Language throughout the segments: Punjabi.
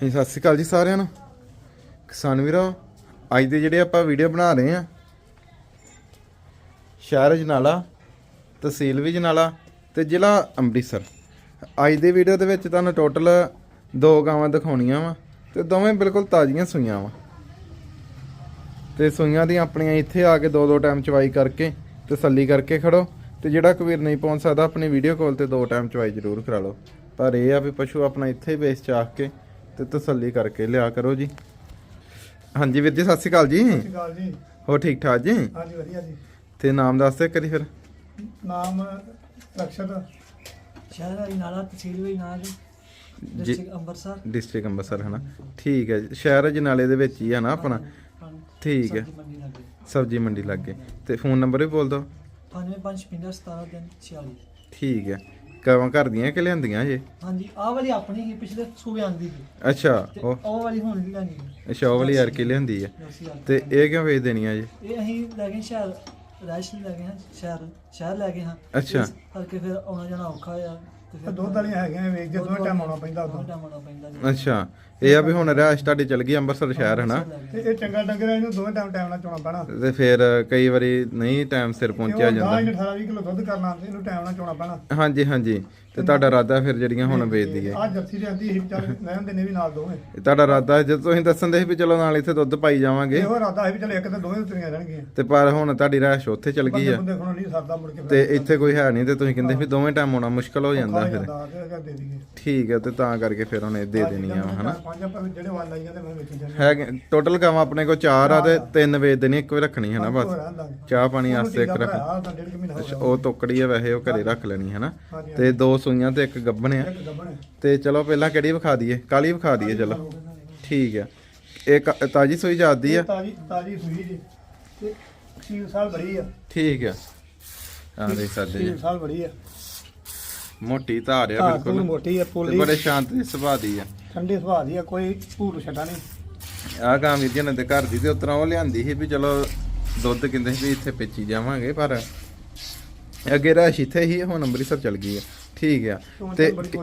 ਹਾਂਜੀ, ਸਤਿ ਸ਼੍ਰੀ ਅਕਾਲ ਜੀ ਸਾਰਿਆਂ ਨੂੰ। ਕਿਸਾਨ ਵੀਰੋ, ਅੱਜ ਦੇ ਜਿਹੜੇ ਆਪਾਂ ਵੀਡੀਓ ਬਣਾ ਰਹੇ ਆ ਸ਼ਹਿਰ ਜਨਾਲਾ, ਤਹਿਸੀਲ ਵੀ ਜਨਾਲਾ ਤੇ ਜ਼ਿਲ੍ਹਾ ਅੰਮ੍ਰਿਤਸਰ। ਅੱਜ ਦੇ ਵੀਡੀਓ ਦੇ ਵਿੱਚ ਤੁਹਾਨੂੰ ਟੋਟਲ ਦੋ ਗਾਵਾਂ ਦਿਖਾਉਣੀਆਂ ਵਾ ਤੇ ਦੋਵੇਂ ਬਿਲਕੁਲ ਤਾਜ਼ੀਆਂ ਸੂਈਆਂ ਵਾ। ਤੇ ਸੂਈਆਂ ਦੀ ਆਪਣੀਆਂ ਇੱਥੇ ਆ ਕੇ ਦੋ ਦੋ ਟਾਈਮ ਚਵਾਈ ਕਰਕੇ ਤਸੱਲੀ ਕਰਕੇ ਖੜੋ ਤੇ ਜਿਹੜਾ ਕਬੀਰ ਨਹੀਂ ਪਹੁੰਚ ਸਕਦਾ, ਆਪਣੀ ਵੀਡੀਓ ਕਾਲ ਤੇ ਦੋ ਟਾਈਮ ਚਵਾਈ ਜ਼ਰੂਰ ਕਰਾ ਲਓ। ਪਰ ਇਹ ਆ ਵੀ ਪਸ਼ੂ ਆਪਣਾ ਇੱਥੇ ਹੀ ਬੇਸ ਚਾਖ ਕੇ ਤੇ ਤਸੱਲੀ ਕਰਕੇ ਲਿਆ ਕਰੋ ਜੀ। ਹਾਂਜੀ ਵੀਰ ਜੀ ਸਤਿ ਸ਼੍ਰੀ ਅਕਾਲ ਜੀ। ਸਤਿ ਸ਼੍ਰੀ ਅਕਾਲ ਜੀ। ਹੋ ਠੀਕ ਠਾਕ ਜੀ? ਹਾਂਜੀ ਵਧੀਆ ਜੀ। ਤੇ ਨਾਮ ਦੱਸ ਦੇ ਕਰੀ ਫਿਰ। ਨਾਮ ਰਕਸ਼ਤ ਸ਼ਹਿਰ ਵਾਲੀ ਨਾਲਾ ਤਹਿਸੀਲ ਵੀ ਨਾਲ ਜੀ। ਡਿਸਟ੍ਰਿਕਟ ਅੰਮ੍ਰਿਤਸਰ। ਡਿਸਟ੍ਰਿਕਟ ਅੰਮ੍ਰਿਤਸਰ ਹਨਾ। ਠੀਕ ਹੈ ਜੀ। ਸ਼ਹਿਰ ਜਨਾਲੇ ਦੇ ਵਿੱਚ ਹੀ ਆ ਨਾ ਆਪਣਾ। ਠੀਕ ਹੈ। ਸਬਜ਼ੀ ਮੰਡੀ ਲੱਗੇ। ਸਬਜੀ ਮੰਡੀ ਲੱਗੇ। ਤੇ ਫੋਨ ਨੰਬਰ ਵੀ ਬੋਲ ਦਿਓ। 9555 17 ਦਿਨ 46 ਠੀਕ ਹੈ। ਕਵਾਂ ਘਰ ਦੀਆਂ ਕਿ ਲਿਆਂਦੀਆਂ ਜੇ? ਹਾਂਜੀ ਆਹ ਵਾਲੀ ਆਪਣੀ ਹੀ ਪਿਛਲੇ ਸੂਬੇ ਆਂਦੀ ਸੀ। ਅੱਛਾ ਤੇ ਉਹ ਉਹ ਵਾਲੀ ਹੁਣ ਵੀ ਲੈਣੀ ਅੱਛਾ ਉਹ ਵਾਲੀ ਯਾਰ ਕੀ ਲਿਆਂਦੀ ਵਾਲੀ। ਤੇ ਇਹ ਕਿਉਂ ਵੇਚ ਦੇਣੀਆਂ ਜੀ? ਇਹ ਅਸੀਂ ਲੈ ਗਏ ਸ਼ਹਿਰ ਰੈਸ਼ ਲੈ ਗਏ ਹਾਂ ਸ਼ਹਿਰ ਸ਼ਹਿਰ ਲੈ ਗਏ ਹਾਂ। ਅੱਛਾ। ਇਸ ਕਰਕੇ ਫਿਰ ਆਉਣਾ ਜਾਣਾ ਔਖਾ ਆ। ਤੇ ਦੁੱਧ ਵਾਲੀਆਂ ਹੈਗੀਆਂ ਵੇਚ ਕੇ ਦੋਵੇਂ ਟਾਈਮ ਆਉਣਾ ਪੈਂਦਾ ਉਦੋਂ। ਪੈਂਦਾ ਜੀ। ਅੱਛਾ ਇਹ ਆ ਵੀ ਹੁਣ ਰਿਹਾਇਸ਼ ਤੁਹਾਡੀ ਚਲ ਗਈ ਅੰਮ੍ਰਿਤਸਰ ਸ਼ਹਿਰ ਹਨਾ? ਤੇ ਇਹ ਚੰਗਾ ਡੰਗਰ ਇਹਨੂੰ ਦੋਵੇਂ ਟਾਈਮ ਟਾਈਮ ਨਾਲ ਚੋਣਾ ਪੈਣਾ। ਤੇ ਫਿਰ ਕਈ ਵਾਰੀ ਨਹੀਂ ਟਾਈਮ ਸਿਰ ਪਹੁੰਚਿਆ ਜਾਂਦਾ। ਇਹਨੂੰ 18 20 ਕਿਲੋ ਦੁੱਧ ਕਰਨਾ ਤੇ ਇਹਨੂੰ ਟਾਈਮ ਨਾਲ ਚੋਣਾ ਪੈਣਾ। ਹਾਂਜੀ ਹਾਂਜੀ। ਤੇ ਤੁਹਾਡਾ ਇਰਾਦਾ ਫਿਰ ਜਿਹੜੀਆਂ ਹੁਣ ਵੇਚ ਦਈਏ ਆ ਜਰਸੀ ਲਿਆਂਦੀ ਸੀ ਚੱਲ ਲੈ ਹੁੰਦੇ ਨੇ ਵੀ ਨਾਲ ਦੋਵੇਂ। ਤੁਹਾਡਾ ਇਰਾਦਾ ਜਦ ਤੁਸੀਂ ਦੱਸਣ ਦੇ ਸੀ ਵੀ ਚਲੋ ਨਾਲ ਇੱਥੇ ਦੁੱਧ ਪਾਈ ਜਾਵਾਂਗੇ। ਇਹੋ ਇਰਾਦਾ ਹੈ ਵੀ ਚੱਲ ਇੱਕ ਤੇ ਦੋਵੇਂ ਉਤਰੀਆਂ ਜਾਣਗੀਆਂ ਤੇ ਪਰ ਹੁਣ ਤੁਹਾਡੀ ਰਿਹਾਇਸ਼ ਉੱਥੇ ਚਲ ਗਈ ਬੰਦੇ ਆ। ਬੰਦੇ ਕੋਲ ਨਹੀਂ ਸਰਦਾ ਮੁੜ ਕੇ ਤੇ ਇੱਥੇ ਕੋਈ ਹੈ ਨਹੀਂ ਤੇ ਤੁਸੀਂ ਕਹਿੰਦੇ ਵੀ ਦੋਵੇਂ ਟਾਈਮ ਆਉਣਾ ਮੁਸ਼ਕਲ ਹੋ ਜਾਂਦਾ ਫਿਰ। ਦੇ ਦਈਏ। ਠੀਕ ਹੈ ਤੇ ਤਾਂ ਕਰਕੇ ਫਿਰ ਉਹਨੇ ਦੇ ਦੇਣੀਆਂ ਵਾ ਹਨਾ। ਪੰਜ ਆਪਾਂ ਜਿਹੜੇ ਵਾਲ ਲਾਈਆਂ ਤੇ ਮੈਂ ਵੇਚੀ ਜਾਂਦੇ ਹੈਗੇ ਟੋਟਲ ਕੰਮ ਆਪਣੇ ਕੋਲ ਚਾਰ ਆ ਤੇ ਤਿੰਨ ਵੇਚ ਦੇਣੀ ਇੱਕੋ ਹੀ ਰੱਖਣੀ ਹੈ ਨਾ ਬਸ। ਚਾਹ ਪਾਣੀ ਵਾਸਤੇ ਇੱਕ ਰੱਖ। ਆ ਤਾਂ ਡੇਢ ਕੁ ਮਹੀਨਾ ਹੋ ਅੱਛਾ ਗਿਆ। ਉਹ ਟੋਕੜੀ ਆ ਵੈਸੇ ਉਹ ਘਰੇ ਰੱਖ ਲੈਣੀ ਹੈ ਨਾ ਤੇ ਦੋ ਸੂਈਆਂ ਤੇ ਇੱਕ ਗੱਬਣ ਆ। ਇੱਕ ਗੱਬਣ ਹੈ ਤੇ ਚਲੋ ਪਹਿਲਾਂ ਕਿਹੜੀ ਵਿਖਾ ਦਈਏ? ਕਾਲੀ ਵਿਖਾ ਦਈਏ ਚਲੋ। ਠੀਕ ਹੈ ਇਹ ਕ- ਤਾਜੀ ਸੂਈ ਜਾਂਦੀ ਆ। ਤਾਜੀ ਤਾਜੀ ਸੂਈ ਜੀ। ਤੇ 6 ਸਾਲ ਬੜੀ ਆ। ਠੀਕ ਆ। ਆ ਦੇ ਸਾਡੇ 6 ਸਾਲ ਬੜੀ ਆ। ਮੋਟੀ ਧਾਰ ਆ ਬਿਲਕੁਲ। ਕੋਈ ਮੋਟੀ ਆ ਤੇ ਪੋਲੀ ਬੜੇ ਸ਼ਾਂਤ ਦੇ ਸੁਭਾਅ ਦੀ ਆ। ਠੰਡੇ ਸੁਭਾਅ ਦੀ ਆ ਕੋਈ ਭੂਰ ਛੱਡਾ ਨਹੀਂ। ਆ ਵੀਰ ਜੀ ਨੇ ਤੇ ਘਰ ਦੀ ਤੇ ਉਤਰਾ ਉਹ ਲਿਆਂਦੀ ਸੀ ਵੀ ਚਲੋ ਦੁੱਧ ਕਹਿੰਦੇ ਸੀ ਵੀ ਇੱਥੇ ਪੇਚੀ ਜਾਵਾਂਗੇ ਪਰ ਅੱਗੇ ਰਾਸ਼ ਇੱਥੇ ਹੀ ਹੁਣ ਅੰਮ੍ਰਿਤਸਰ ਚਲ ਗਈ ਆ। ਠੀਕ ਆ। ਤੇ ਤੇ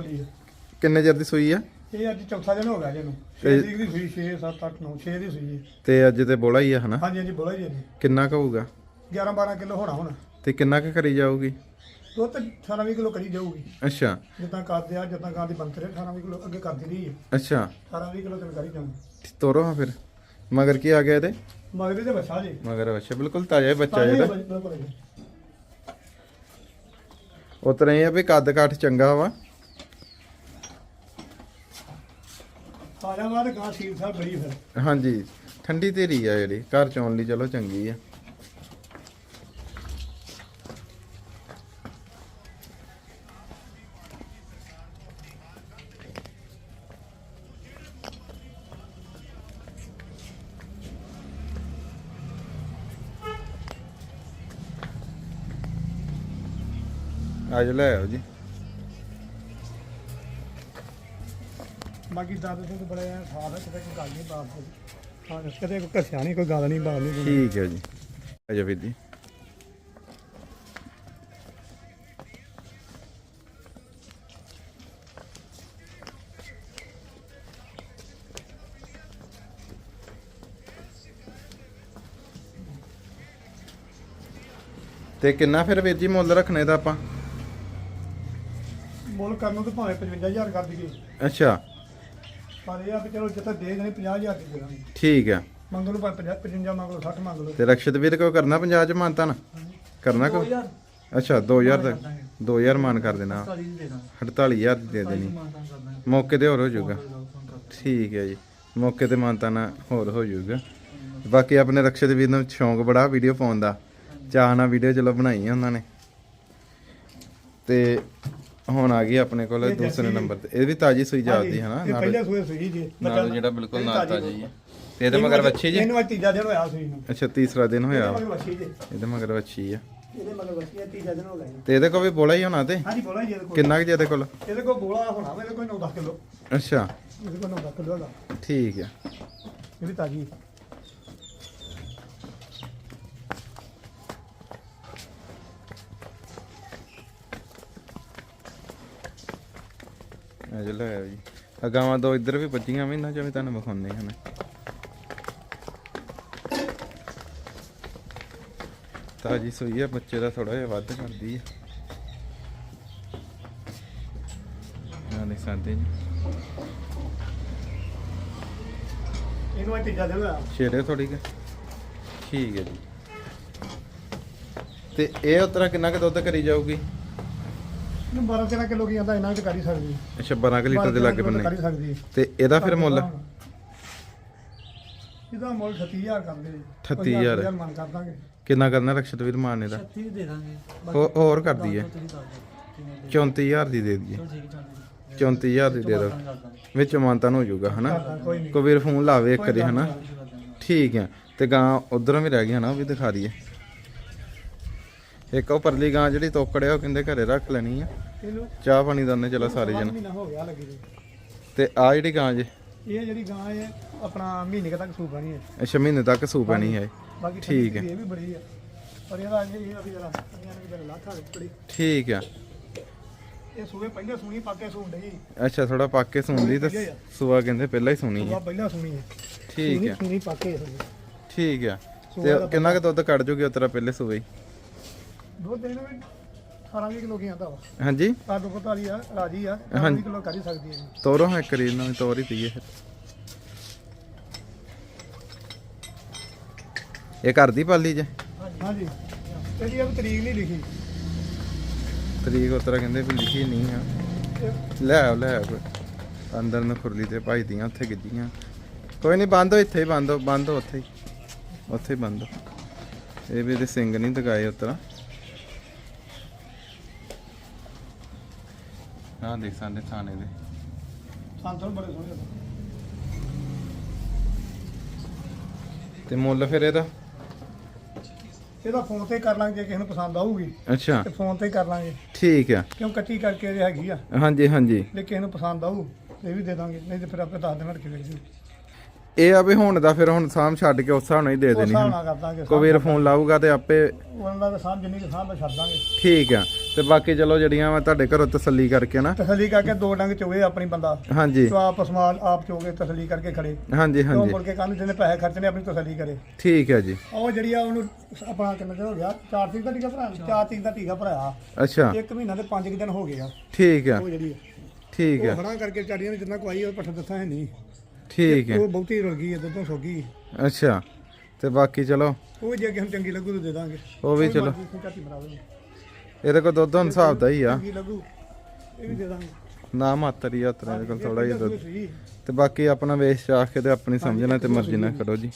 ਕਿੰਨੇ ਚਿਰ ਦੀ ਸੂਈ ਆ? ਇਹ ਅੱਜ ਚੌਥਾ ਦਿਨ ਹੋ ਗਿਆ ਜੀ ਨੂੰ ਤੇ- 6 ਤਰੀਕ ਦੀ ਸੂਈ 6 7 8 9 6 ਦੀ ਸੂਈ ਹੈ। ਤੇ ਅੱਜ ਤੇ ਬੋਲਾ ਹੀ ਆ ਹਨਾ? ਹਾਂਜੀ ਹਾਂਜੀ ਬੋਲਾ ਜੀ। ਕਿੰਨਾ ਕੁ ਹੋਊਗਾ? 11 12 ਕਿਲੋ ਹੋਣਾ ਹੁਣ। ਤੇ ਕਿੰਨਾ ਕੁ ਕਰੀ ਜਾਊਗੀ? ਦੁੱਧ 18 20 ਕਿਲੋ ਕਰੀ ਜਾਊਗੀ। ਅੱਛਾ। ਜਿੱਦਾਂ ਕਰਦੇ ਆ ਜਿੱਦਾਂ ਗਾਂ ਦੀ ਬੰਤਰੇ 18 20 ਕਿਲੋ ਅੱਗੇ ਕਰਦੀ ਰਹੀ ਹੈ ਅੱਛਾ। 18 20 ਕਿਲੋ ਤੇ ਕਰੀ ਜਾਊਗੀ। ਤੋਰੋ ਹਾਂ ਫਿਰ। ਮਗਰ ਕੀ ਆ ਗਿਆ ਇਹਦੇ? ਮਗਰੇ ਦੇ ਬੱਚਾ ਜੀ। ਮਗਰ ਅੱਛਾ ਬਿਲਕੁਲ ਤਾਜ਼ਾ ਹੀ ਬੱਚਾ ਤਾਜ਼ਾ ਹੀ ਇਹਦਾ ਬਿਲਕੁਲ ਜੀ। ਉਤਰਾ ਆ ਵੀ ਕੱਦ ਕਾਠ ਚੰਗਾ ਵਾ। ਤਾਜ਼ਾ ਬਾਅਦ ਗਾਂ ਸੀਲ ਸਾਹਿਬ ਬੜੀ ਫਿਰ। ਹਾਂਜੀ ਠੰਡੀ ਤੇਰੀ ਆ ਜਿਹੜੀ ਘਰ ਚੋਣ ਲਈ ਚਲੋ ਚੰਗੀ ਆ। ਅੱਜ ਲੈ ਆਓ ਜੀ। ਬਾਕੀ ਦਾਦੇ ਸਿੰਘ ਬੜੇ ਆ ਸਾਥ ਹੈ ਕਿਤੇ ਕੋਈ ਗੱਲ ਨਹੀਂ ਬਾਤ ਦੀ। ਹਾਂ ਕਦੇ ਕੋਈ ਘਸਿਆ ਨਹੀਂ ਕੋਈ ਗੱਲ ਨਹੀਂ ਬਾਤ ਨਹੀਂ ਠੀਕ ਹੈ ਜੀ। ਅਜਾ ਵੀਰ ਜੀ। ਤੇ ਕਿੰਨਾ ਫਿਰ ਵੀਰ ਜੀ ਮੁੱਲ ਰੱਖਣੇ ਦਾ ਆਪਾਂ? ਮੁੱਲ ਕਰਨ ਨੂੰ ਤਾਂ ਭਾਵੇਂ 55000 ਕਰ ਦਈਏ। ਅੱਛਾ। ਪਰ ਇਹ ਆ ਵੀ ਚਲੋ ਜਿੱਥੇ ਦੇ ਦੇਣੀ 50000 ਦੀ ਦੇ ਦਾਂਗੇ ਠੀਕ ਆ। ਮੰਗ ਲਓ ਭਾਵੇਂ 50 55 ਮੰਗ ਲਓ 60 ਮੰਗ ਲਓ। ਤੇ ਰਕਸ਼ਤ ਵੀਰ ਕੋ ਕਰਨਾ 50 ਚ ਮਾਨਤਾ ਨਾ ਕਰਨਾ ਕੋ? 2000 ਅੱਛਾ 2000 ਦਾ 2000 ਮਾਨ ਕਰ ਦੇਣਾ। 40 ਦੀ ਦੇ ਦਾਂਗੇ 48000 ਦੀ ਦੇ ਦੇਣੀ। ਮਾਨਤਾਨ ਕਰ ਦਾਂਗੇ ਮੌਕੇ ਤੇ ਹੋਰ ਹੋ ਜਾਊਗਾ। ਠੀਕ ਹੈ ਜੀ। ਮੌਕੇ ਤੇ ਮਾਨਤਾ ਨਾ ਹੋਰ ਹੋ ਜਾਊਗਾ। ਬਾਕੀ ਆਪਣੇ ਰਕਸ਼ਤ ਵੀਰ ਨੂੰ ਸ਼ੌਂਕ ਬੜਾ ਵੀਡੀਓ ਪਾਉਣ ਦਾ। ਚਾਹ ਨਾਲ ਵੀਡੀਓ ਚਲੋ ਬਣਾਈ ਆ ਉਹਨਾਂ ਨੇ। ਤੇ ਹੁਣ ਆ ਗਈ ਆਪਣੇ ਕੋਲ ਇਹ ਦੂਸਰੇ ਜਰਸੀ ਨੰਬਰ ਤੇ। ਇਹ ਵੀ ਤਾਜੀ ਸੂਈ ਜਾਂਦੀ ਹੈ ਨਾ ਇਹ ਪਹਿਲੇ ਸੂਏ ਜੀ ਨਾਲ ਜਿਹੜਾ ਬਿਲਕੁਲ ਨਾਲ ਤਾਜੀ ਹੈ ਤੇ ਇਹਦੇ ਮਗਰ ਵੱਛੀ ਜੀ? ਇਹਨੂੰ ਅੱਜ ਤੀਜਾ ਦਿਨ ਹੋਇਆ ਸੂਈ ਨੂੰ ਅੱਛਾ ਤੀਸਰਾ ਦਿਨ ਹੋਇਆ। ਮਗਰ ਵੱਛੀ ਜੀ। ਇਹਦੇ ਮਗਰ ਵੱਛੀ ਆ। ਇਹਦੇ ਮਗਰ ਵੱਛੀ ਆ ਤੀਜਾ ਦਿਨ ਹੋ ਗਿਆ। ਤੇ ਇਹਦੇ ਕੋਲ ਵੀ ਬੋਲਾ ਹੀ ਹੋਣਾ ਤੇ? ਹਾਂਜੀ ਬੋਲਾ ਜੀ ਇਹਦੇ ਕੋਲ। ਕਿੰਨਾ ਕੁ ਜੀ ਇਹਦੇ ਕੋਲ? ਇਹਦੇ ਕੋਲ ਬੋਲਾ ਹੋਣਾ ਇਹਦੇ ਕੋਲ 9-10 ਕਿਲੋ। ਅੱਛਾ। ਇਹਦੇ ਕੋਲ 9-10 ਕਿਲੋ ਦਾ ਠੀਕ ਹੈ ਇਹ ਵੀ ਤਾਜੀ ਅਜ ਲੈ ਆਓ ਜੀ। ਆ ਗਾਵਾਂ ਦੋ ਇੱਧਰ ਵੀ ਵੱਜੀਆਂ ਵੀ ਇਹਨਾਂ ਚ ਵੀ ਤੁਹਾਨੂੰ ਵਿਖਾਉਂਦੇ ਹਨ ਤਾਜੀ ਸੂਈ ਆ ਬੱਚੇ ਦਾ ਥੋੜਾ ਜਿਹਾ ਵੱਧ ਕਰਦੀ ਆ। ਨਾ ਨਹੀਂ ਸਕਦੇ ਜੀ। ਇਹਨੂੰ ਤੀਜਾ ਦਿਨ ਹੋਇਆ ਛੇੜੇ ਥੋੜੀ ਕਿ। ਠੀਕ ਹੈ ਜੀ। ਤੇ ਇਹ ਉਤਰਾ ਕਿੰਨਾ ਕੁ ਦੁੱਧ ਕਰੀ ਜਾਊਗੀ? ਇਹਨੂੰ 12 13 ਕਿਲੋ ਕੀ ਆਂਦਾ ਇਹਨਾਂ ਵਿੱਚ ਕਰ ਹੀ ਸਕਦੀ ਹੈ। ਅੱਛਾ 12 ਕੁ ਲੀਟਰ ਦੇ 12 ਲਾਗੇ ਕਿਲੋ ਬੰਨੇ। ਕਰ ਹੀ ਸਕਦੀ ਹੈ। ਤੇ ਇਹਦਾ ਫਿਰ ਮੁੱਲ? ਇਹਦਾ ਮੁੱਲ 38000 ਕਰਦੇ ਜੀ। 38,000 ਪੰਜਾਹ ਮਨ ਕਰ ਦਾਂਗੇ। ਕਿੰਨਾ ਕਰਨਾ ਰਕਸ਼ਤ ਵੀਰ ਮਾਨ ਇਹਦਾ? 36 ਦੇ ਦਾਂਗੇ। ਹੋ- ਹੋਰ ਕਰਦੀ ਹੈ ਤੁਸੀਂ ਦੱਸ ਦਿਓ ਕਿੰਨੇ ਦੇ। 34000 ਦੀ ਦੇ ਦਈਏ। ਚਲੋ ਠੀਕ ਚੱਲ ਜੀ। 34000 ਦੀ ਦੇ ਦਿਓ। ਕਰ ਦਾਂਗੇ ਵਿੱਚ ਮਾਨਤਾਨ ਹੋ ਜਾਊਗਾ ਹਨਾ? ਕੋਈ ਨਹੀਂ। ਕੋਈ ਵੀਰ ਫੋਨ ਲਾਵੇ ਇੱਕ ਵਾਰੀ ਹਨਾ? ਕਰ ਠੀਕ ਹੈ। ਤੇ ਗਾਂ ਉਧਰੋਂ ਵੀ ਰਹਿ ਗਈ ਹਨਾ ਉਹ ਵੀ ਦਿਖਾ ਦਈਏ। ਇੱਕ ਉਹ ਪਰਲੀ ਗਾਂ ਜਿਹੜੀ ਤੋਕੜਿਆ ਉਹ ਕਹਿੰਦੇ ਘਰੇ ਰੱਖ ਲੈਣੀ ਆ। ਇਹਨੂੰ ਚਾਹ ਪਾਣੀ ਦਾਨੇ ਚਲੋ ਸਾਰੇ ਜਣ। ਮਹੀਨਾ ਹੋ ਗਿਆ ਲੱਗੀ ਜੀ ਤੇ ਆ ਜਿਹੜੀ ਗਾਂ ਜੇ? ਇਹ ਜਿਹੜੀ ਗਾਂ ਹੈ ਆਪਣਾ ਮਹੀਨੇ ਕੁ ਤੱਕ ਸੂਪ ਬਣੀ ਹੈ। ਅੱਛਾ ਮਹੀਨੇ ਤੱਕ ਸੂ ਪੈਣੀ ਹੈ। ਬਾਕੀ ਠੀਕ ਠੰਡੀ ਹੈ। ਇਹ ਵੀ ਬੜੀ ਹੈ ਪਰ ਇਹਦਾ ਇਹ ਇਹ ਵੀ ਜਰਾ ਕੰਨਿਆਂ ਨੇ ਜਰਾ ਲਾਖਾ ਬੜੀ ਠੀਕ ਆ। ਇਹ ਸੂਏ ਪਹਿਲੇ ਸੂਣੀ ਪਾ ਕੇ ਸੂਣ ਡਈ। ਅੱਛਾ ਥੋੜਾ ਪੱਕ ਕੇ ਸੁਣਦੀ ਤੇ ਸੂਆ ਕਹਿੰਦੇ ਪਹਿਲਾਂ ਹੀ ਸੁਣੀ ਸੂਆ ਹੈ। ਪਹਿਲਾਂ ਸੂਣੀ ਹੈ। ਠੀਕ ਸੂਣੀ ਆ। ਸੂਣੀ ਪਾ ਕੇ ਹੋਈ ਠੀਕ ਆ। ਸੂਆ ਤੇ ਕਿੰਨਾ ਕੁ ਦੁੱਧ ਕੱਢ ਜੂਗੀ ਉਤਰਾ ਪਹਿਲੇ ਸੂਏ ਹੀ? ਦੁੱਧ ਦੇਣਾ ਵੀ 18 ਕਿਲੋ ਕੀ ਆਂਦਾ ਵਾ। ਹਾਂਜੀ। ਆ ਦੋ ਵਾਲੀ ਆ ਰਾਜੀ ਆ ਹਾਂਜੀ। 18 ਕਿਲੋ ਕਰ ਹੀ ਸਕਦੀ ਹੈ ਜੀ। ਤੋਰੋ ਹਾਂ ਕਰੀ ਇਹਨਾਂ ਦੀ ਤੋਰ ਹੀ ਪਈਏ ਫਿਰ ਇਹ ਘਰ ਦੀ ਪਾਲੀ ਜੇ? ਹਾਂਜੀ। ਇਹਦੀ ਇਹ ਤਰੀਕ ਨਹੀਂ ਲਿਖੀ। ਤਰੀਕ ਉਤਰਾ ਕਹਿੰਦੇ ਵੀ ਲਿਖੀ ਨਹੀਂ ਆ। ਇਹ ਲੈ ਆਓ ਲੈ ਆਓ। ਅੰਦਰ ਨੂੰ ਖੁਰਲੀ ਤੇ ਭਜਦੀਆਂ ਉੱਥੇ ਗਿੱਜੀਆਂ। ਕੋਈ ਨਹੀਂ ਬੰਦ ਹੋ ਇੱਥੇ ਹੀ ਬੰਦ ਹੋ ਬੰਦ ਹੋ ਉੱਥੇ ਹੀ। ਉੱਥੇ ਹੀ ਬੰਦ ਹੋ। ਇਹ ਵੀ ਸਿੰਘ ਨਹੀਂ ਦਗਾਏ ਉਤਰਾ ਹਾਂ ਦੇਖ ਸਾਡੇ ਥਾਣੇ ਦੇ। ਸੰਤਨ ਬੜੇ ਸੋਹਣੇ। ਤੇ ਮੁੱਲ ਫਿਰ ਇਹਦਾ? ਇਹਦਾ ਫੋਨ ਤੇ ਕਰ ਲਾਂਗੇ ਜੇ ਕਿਸੇ ਨੂੰ ਪਸੰਦ ਆਊਗੀ। ਅੱਛਾ। ਤੇ ਫੋਨ ਤੇ ਕਰ ਲਾਂਗੇ। ਠੀਕ ਆ। ਕਿਉਂ ਕੱਟੀ ਕਰਕੇ ਇਹ ਹੈਗੀ ਆ? ਹਾਂਜੀ ਹਾਂਜੀ। ਜੇ ਕਿਸੇ ਨੂੰ ਪਸੰਦ ਆਊ ਤੇ ਇਹ ਵੀ ਦੇ ਦਾਂਗੇ ਨਹੀਂ ਤੇ ਫਿਰ ਆਪੇ ਦੱਸ ਦੇਣਾ ਕਿ ਵੇਚ ਦਿਓ ਇਹ ਆ ਵੀ ਹੁਣ ਦਾ ਫਿਰ ਹੁਣ ਸਾਮ ਛੱਡ ਕੇ ਉਸ ਹਿਸਾਬ ਨਾਲ ਹੀ ਦੇ ਉਹ ਦੇਣੀ ਹਿਸਾਬ ਹੁਣ। ਨਾਲ ਕਰ ਦਾਂਗੇ ਕੋਈ ਵੀਰ ਫੋਨ ਲਾਊਗਾ ਤੇ ਆਪੇ ਉਹਨਾਂ ਦਾ ਸਾਂਭ ਜਿੰਨੀ ਕੁ ਆ ਛੱਡ ਦਾਂਗੇ। ਠੀਕ ਆ ਤੇ ਬਾਕੀ ਚਲੋ ਜਿਹੜੀਆਂ ਮੈਂ ਤੁਹਾਡੇ ਘਰੋਂ ਤਸੱਲੀ ਕਰਕੇ ਨਾ। ਤਸੱਲੀ ਕਰਕੇ ਦੋ ਡੰਗ ਚੋਵੇ ਆਪਣੀ ਬੰਦਾ। ਹਾਂਜੀ। ਤੋ ਆਪ ਸਮਾਨ ਆਪ ਚੋਗੇ ਤਸੱਲੀ ਕਰਕੇ ਖੜੇ। ਹਾਂਜੀ ਹਾਂਜੀ। ਮੁੜ ਕੇ ਕੱਲ ਜਿਹਨੇ ਪੈਸੇ ਖਰਚਣੇ ਆਪਣੀ ਤਸੱਲੀ ਕਰੇ। ਠੀਕ ਹੈ ਜੀ। ਉਹ ਜਿਹੜੀ ਆ ਉਹਨੂੰ ਆਪਣਾ ਕਿੰਨਾ ਚਿਰ ਹੋ ਗਿਆ? 4 ਤੀਕ ਦਾ ਟੀਕਾ ਭਰਾ 4 ਤੀਕ ਦਾ ਟੀਕਾ ਭਰਾਇਆ। ਅੱਛਾ। ਇੱਕ ਮਹੀਨਾ ਤੇ 5 ਦਿਨ ਹੋ ਗਏ ਆ। ਠੀਕ ਆ। ਉਹ ਜਿਹੜੀ ਠੀਕ ਉਹ ਆ ਖੜਾ ਕਰਕੇ ਚਾੜੀਆਂ ਨੇ ਜਿੰਨਾ ਕੋਈ ਉਹ ਪੱਠਾ ਦੱਸਾਂ ਹੈ ਨਹੀਂ। ਠੀਕ ਹੈ। ਉਹ ਬਹੁਤੀ ਰੁਲ ਗਈ ਹੈ ਦੁੱਧੋਂ ਸੋ ਗਈ ਅੱਛਾ ਤੇ ਬਾਕੀ ਚਲੋ। ਉਹ ਜੇ ਕਿਸੇ ਨੂੰ ਚੰਗੀ ਲੱਗੂ ਤਾਂ ਦੇ ਦਾਂਗੇ। ਉਹ ਵੀ ਚਲੋ। ਇਹਦੇ ਕੋਲ ਦੁੱਧ ਹੁਣ ਹਿਸਾਬ ਦਾ ਹੀ ਆ। ਚੰਗੀ ਲੱਗੂ ਇਹ ਵੀ ਦੇ ਦਾਂਗੇ। ਨਾ ਮਾਤਰ ਹੀ ਆ ਉਤਰੇ ਇਹਦੇ ਕੋਲ ਥੋੜਾ ਜਿਹਾ ਦੁੱਧ। ਤੇ ਬਾਕੀ ਆਪਣਾ ਵੇਚ ਚਾਖ ਕੇ ਤੇ ਆਪਣੀ ਸਮਝਣਾ ਤੇ ਮਰਜ਼ੀ ਨਾਲ ਕਰੋ ਜੀ।